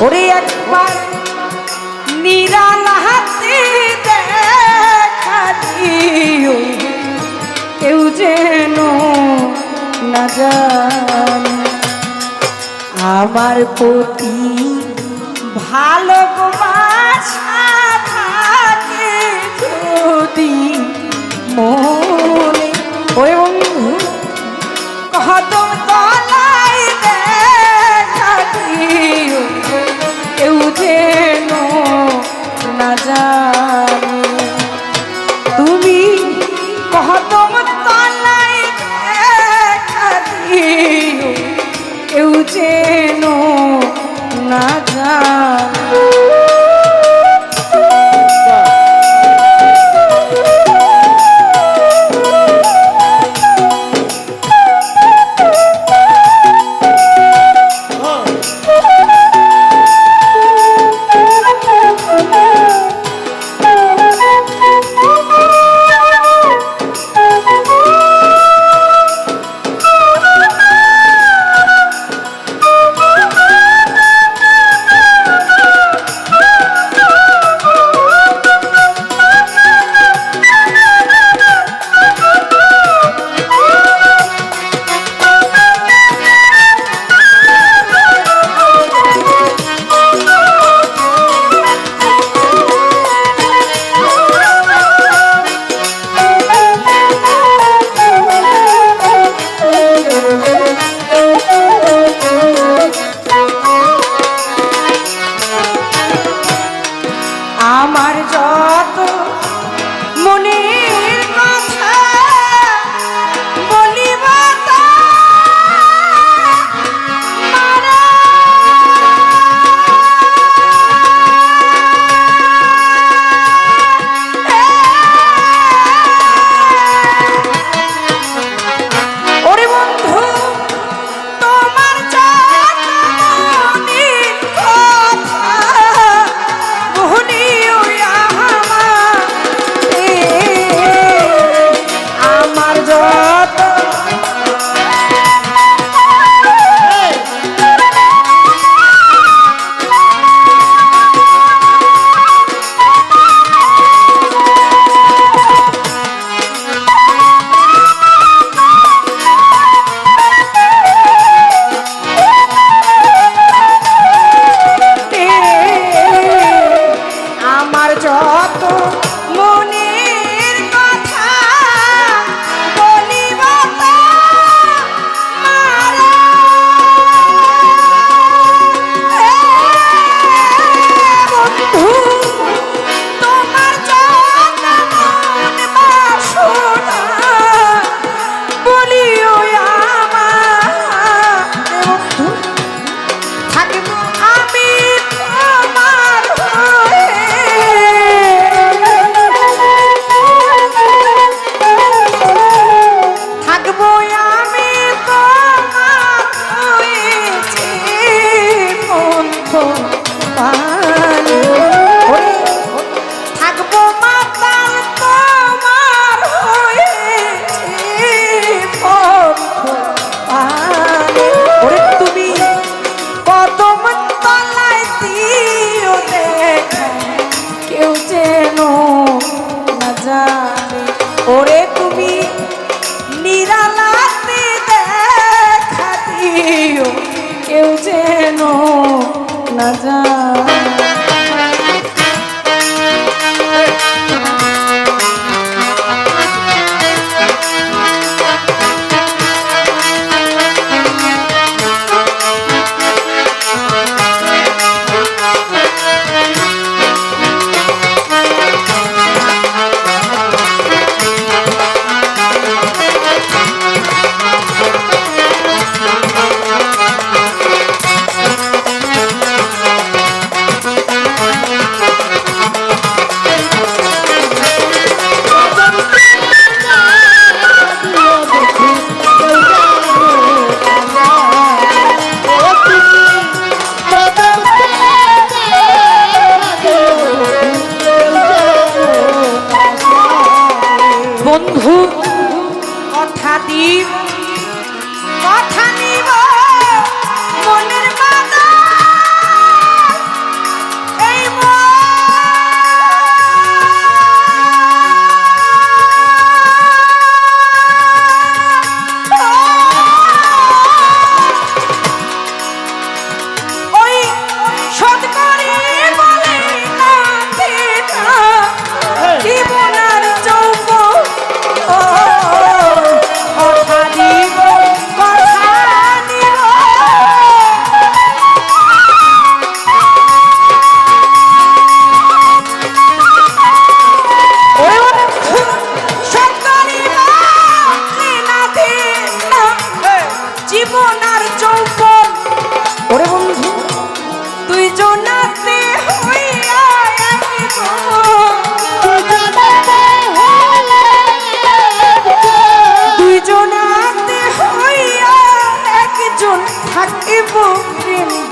ওরে একবার নিরালা হাতে দেখা দিও। কেউ যেন না যান আমার প্রতি ভালো থাকে যদি মনে। ওই বন্ধু কত তলায় দেখা দিও। যেন না যায়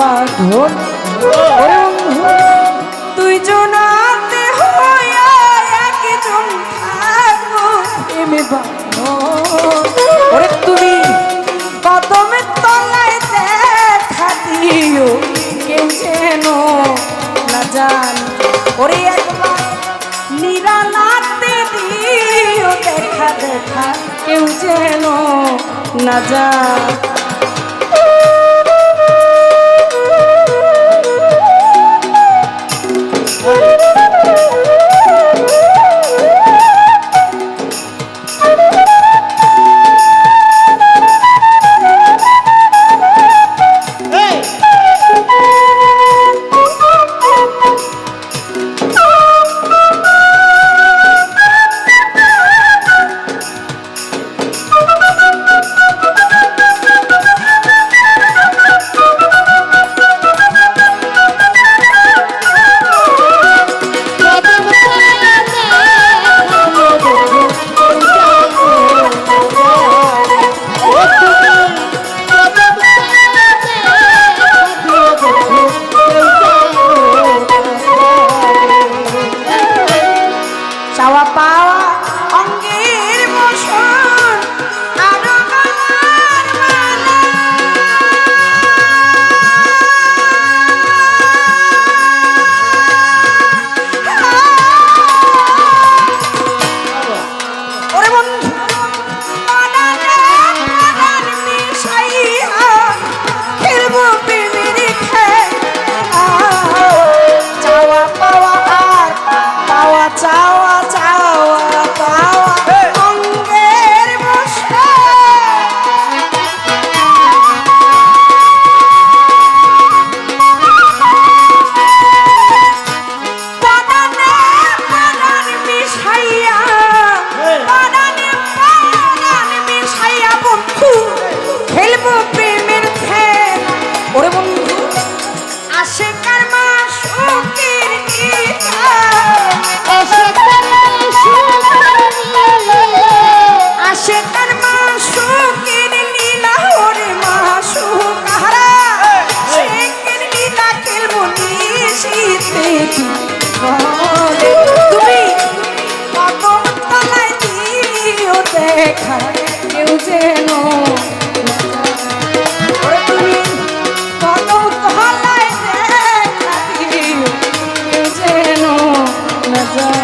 তুই দুইজনাতে হইয়া একজন থাকব। প্রেমে ওরে তুমি কদমের তলায় দেখা দিও। কেউ যেন না জান। ওরে একবার নিরালাতে দিও দেখা দেখা। কেউ যেন না জান।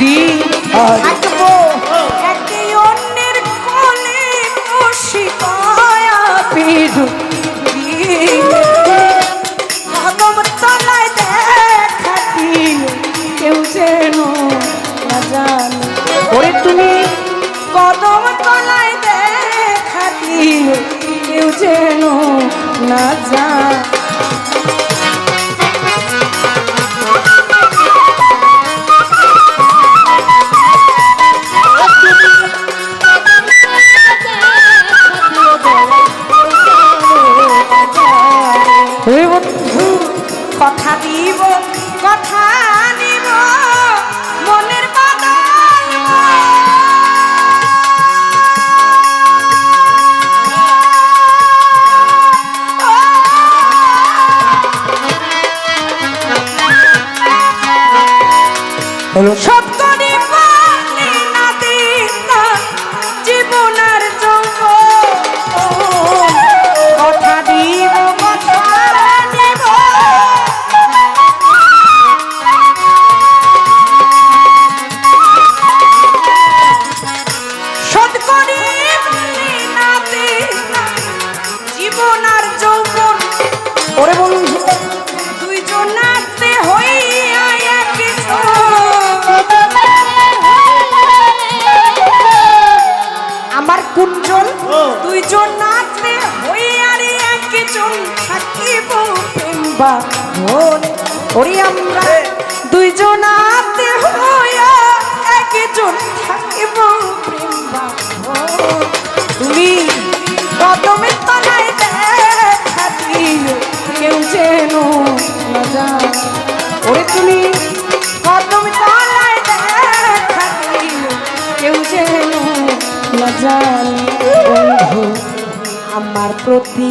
আছি। আজ প্রেমবা মনে ওরে আমরা দুইজন নাচতে হইয়া একজন থাকিব তুমি কদমে তলায় দেখা কেউ যেন না যায়। ওরে তুমি কদমে তলায় দেখা কেউ যেন না বন্ধু, আমার প্রতি